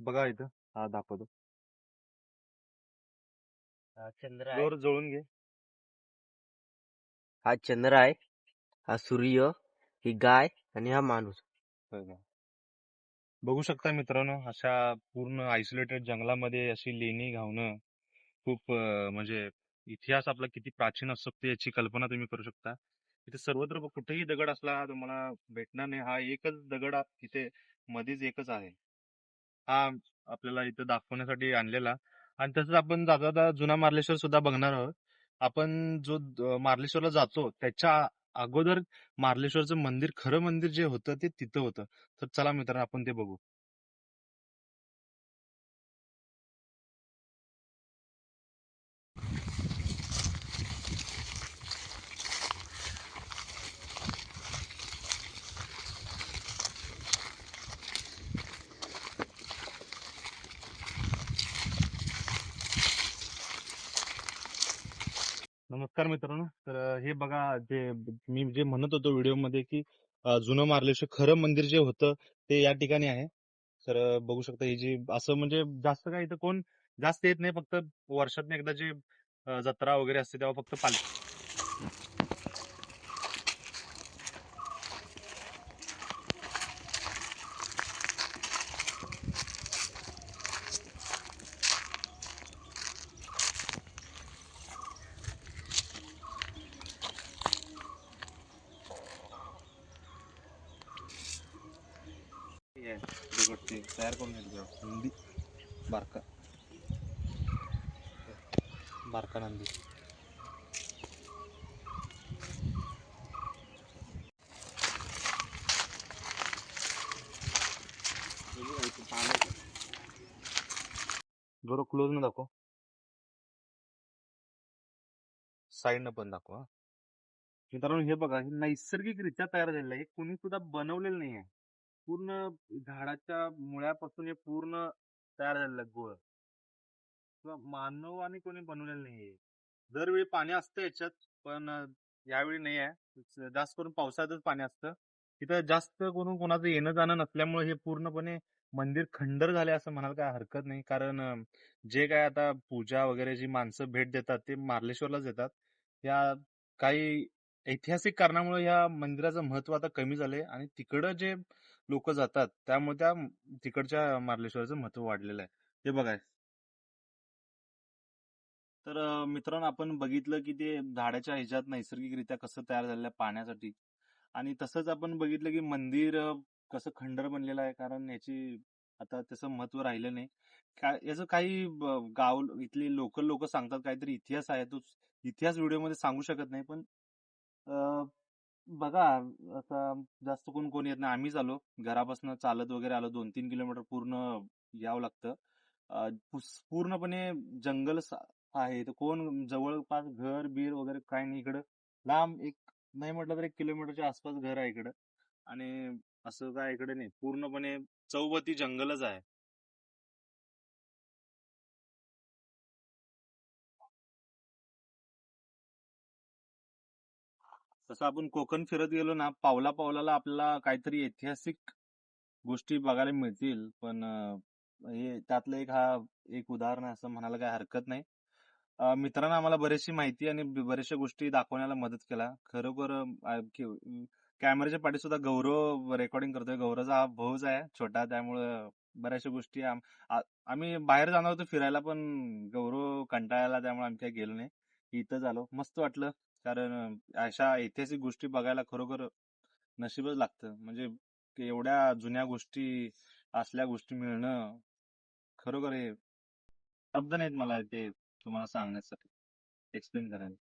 बघा इथं. हा दाखवतो. हा चंद्र आहे. जोर जळून घे. हा चंद्र आहे. हा सूर्य ही गाय आणि हा माणूस. का? बघू शकता मित्रांनो अशा पूर्ण आयसोलेटेड जंगलामध्ये अशी लेणी घावणं खूप अं, म्हणजे इतिहास आपला किती प्राचीन असू शकतो याची कल्पना तुम्ही करू शकता. इथे सर्वत्र कुठेही दगड असला तुम्हाला भेटणार नाही. हा एकच दगड आ- इथे मध्येच एकच आहे. हा आपल्याला इथं दाखवण्यासाठी आणलेला. आणि तसंच आपण जाता जाता जुना मार्लेश्वर सुद्धा बघणार आहोत. आपण जो द- मार्लेश्वरला जातो त्याच्या अगोदर मार्लेश्वरचं मंदिर खरं मंदिर जे होतं ते तिथं होतं. तर चला मित्रांनो आपण ते बघू. नमस्कार मित्रांनो. तर हे बघा जे मी जे म्हणत होतो व्हिडिओमध्ये की अं, जुनं मार्लेश्वर खरं मंदिर जे होतं ते या ठिकाणी आहे. तर बघू शकता ही जी असं म्हणजे जास्त काय इथं कोण जास्त येत नाही फक्त वर्षातून एकदा जे अं, जत्रा वगैरे असते तेव्हा फक्त पालखी. हे आहे, तयार करून घेतलं नंदी बारका. बारका नंदी. बरोबर क्लोज न दाखव. साईड न पण दाखवा मित्रांनो हे बघा हे नैसर्गिकरित्या तयार झालेलं आहे. हे कोणी सुद्धा बनवलेलं नाही आहे. पूर्ण झाडाच्या मुळापासून हे पूर्ण तयार झालेलं आहे गोळ. किंवा मानवाने कोणी बनवलेलं नाहीये दरवेळी पाणी असतं याच्यात पण यावेळी नाही आहे. जास्त करून पावसाळ्यातच पाणी असतं. तिथं जास्त करून कोणाचं येणं जाणं नसल्यामुळे हे पूर्णपणे मंदिर खंडर झाले असं म्हणाल काय हरकत नाही. कारण जे काय आता पूजा वगैरे जी माणसं भेट देतात ते मार्लेश्वरलाच देतात. या काही ऐतिहासिक कारणामुळे या मंदिराचं महत्त्व आता कमी झालंय. आणि तिकडं जे लोक जातात. त्यामुळे त्या तिकडच्या मार्लेश्वराचं महत्त्व वाढलेलं आहे. हे बघा. तर मित्रांनो आपण बघितलं की ते झाडाच्या ह्याच्यात नैसर्गिकरित्या कसं तयार झालेलं आहे पाण्यासाठी. आणि तसंच आपण बघितलं की मंदिर कसं खंडर बनलेलं आहे. कारण याची आता त्याचं महत्त्व राहिलं नाही. काय याचं काही ब- गाव इथले लोकल लोक सांगतात. काहीतरी इतिहास आहे. तो इतिहास व्हिडिओमध्ये सांगू शकत नाही. पण अं, बघा आता जास्त कोण कोण येत नाही. आम्हीच आलो. घरापासून चालत वगैरे आलो. दोन तीन किलोमीटर पूर्ण यावं लागतं. पुस- पूर्णपणे जंगल स- आहे. तर कोण जवळपास घर बीर वगैरे काय नाही इकडं. लांब एक नाही म्हटलं तर एक किलोमीटरच्या आसपास घर आहे इकडं. आणि असं काय इकडे नाही. पूर्णपणे चौबती जंगलच आहे. तसं आपण कोकण फिरत गेलो ना पावला पावलाला आपल्याला काहीतरी ऐतिहासिक गोष्टी बघायला मिळतील. पण अं, हे त्यातलं एक हा एक उदाहरण आहे असं म्हणायला काही हरकत नाही. अं, मित्रांनो आम्हाला बरीचशी माहिती आणि बऱ्याचशा गोष्टी दाखवण्याला मदत केला. खरोखर अं, कि- कॅमेऱ्याच्या पाठी सुद्धा गौरव रेकॉर्डिंग करतोय. गौरवचा हा भाऊच आहे छोटा. त्यामुळं बऱ्याचशा गोष्टी आम- आ- आम्ही बाहेर जाणार होतो फिरायला पण गौरव कंटाळायला त्यामुळे आम्ही काही गेलो नाही. इथंच आलो मस्त वाटलं. कारण अशा ऐतिहासिक गोष्टी बघायला खरोखर नशीबच लागतं. म्हणजे की एवढ्या जुन्या गोष्टी असल्या गोष्टी मिळणं खरोखर हे शब्द नाहीत मला ते तुम्हाला सांगण्यासाठी. एक्सप्लेन करायला.